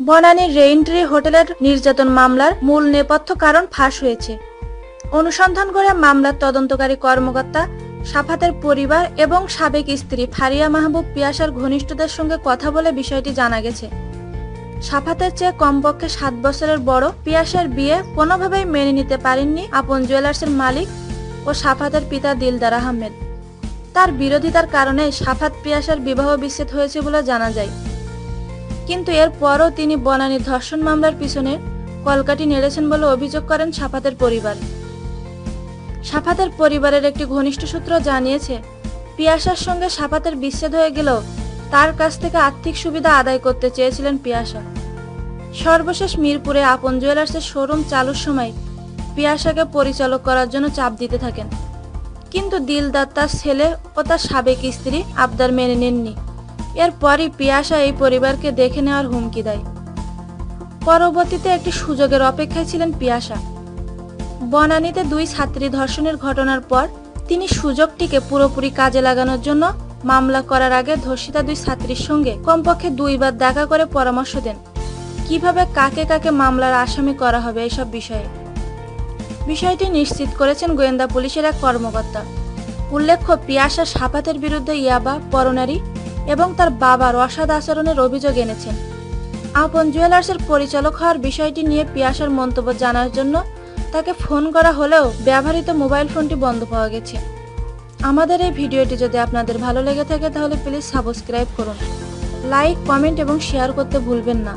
বনানীর Raintree হোটেলের নির্যাতন মামলার মূল নেপথ্য কারণ ফাঁস হয়েছে। অনুসন্ধান করে মামলার তদন্তকারী কর্মকর্তা, সাফাতের পরিবার এবং সাবেক স্ত্রী ফারিয়া মাহবুব পিয়াসার ঘনিষ্ঠদের সঙ্গে কথা বলে বিষয়টি জানা গেছে। সাফাতের চেয়ে কমপক্ষে সাত বছরের বড় পিয়াসার বিয়ে কোনোভাবেই মেনে নিতে পারেননি আপন জুয়েলার্সের মালিক ও সাফাতের পিতা দিলদার আহমেদ। তার বিরোধিতার কারণে সাফাত পিয়াসার বিবাহ বিচ্ছেদ হয়েছে বলে জানা যায়। কিন্তু এরপরও তিনি বনানী ধর্ষণ মামলার পিছনে কলকাটি নেড়েছেন বলে অভিযোগ করেন সাফাতের পরিবার। সাফাতের পরিবারের একটি ঘনিষ্ঠ সূত্র জানিয়েছে, পিয়াসার সঙ্গে সাফাতের বিচ্ছেদ হয়ে গেলেও তার কাছ থেকে আর্থিক সুবিধা আদায় করতে চেয়েছিলেন পিয়াসা। সর্বশেষ মিরপুরে আপন জুয়েলার্সের শোরুম চালুর সময় পিয়াসাকে পরিচালক করার জন্য চাপ দিতে থাকেন। কিন্তু দিলদার তার ছেলে ও তার সাবেক স্ত্রী আবদার মেনে নেননি। এরপরই পিয়াসা এই পরিবারকে দেখে নেওয়ার হুমকি দেয়। পরবর্তীতে একটি সুযোগের অপেক্ষায় ছিলেন পিয়াসা। বনানীতে দুই ছাত্রী ধর্ষণের ঘটনার পর তিনি সুযোগটিকে পুরোপুরি কাজে লাগানোর জন্য মামলা করার আগে ধর্ষিতা দুই ছাত্রীর সঙ্গে কমপক্ষে দুইবার দেখা করে পরামর্শ দেন। কীভাবে কাকে কাকে মামলার আসামি করা হবে এসব বিষয়ে বিষয়টি নিশ্চিত করেছেন গোয়েন্দা পুলিশের এক কর্মকর্তা। উল্লেখ্য, পিয়াসা সাফাতের বিরুদ্ধে ইয়াবা, পরনারী এবং তার বাবার অসাদ আচরণের অভিযোগ এনেছেন। আপন জুয়েলার্সের পরিচালক হওয়ার বিষয়টি নিয়ে পিয়াসার মন্তব্য জানার জন্য তাকে ফোন করা হলেও ব্যবহৃত মোবাইল ফোনটি বন্ধ পাওয়া গেছে। আমাদের এই ভিডিওটি যদি আপনাদের ভালো লেগে থাকে তাহলে প্লিজ সাবস্ক্রাইব করুন। লাইক, কমেন্ট এবং শেয়ার করতে ভুলবেন না।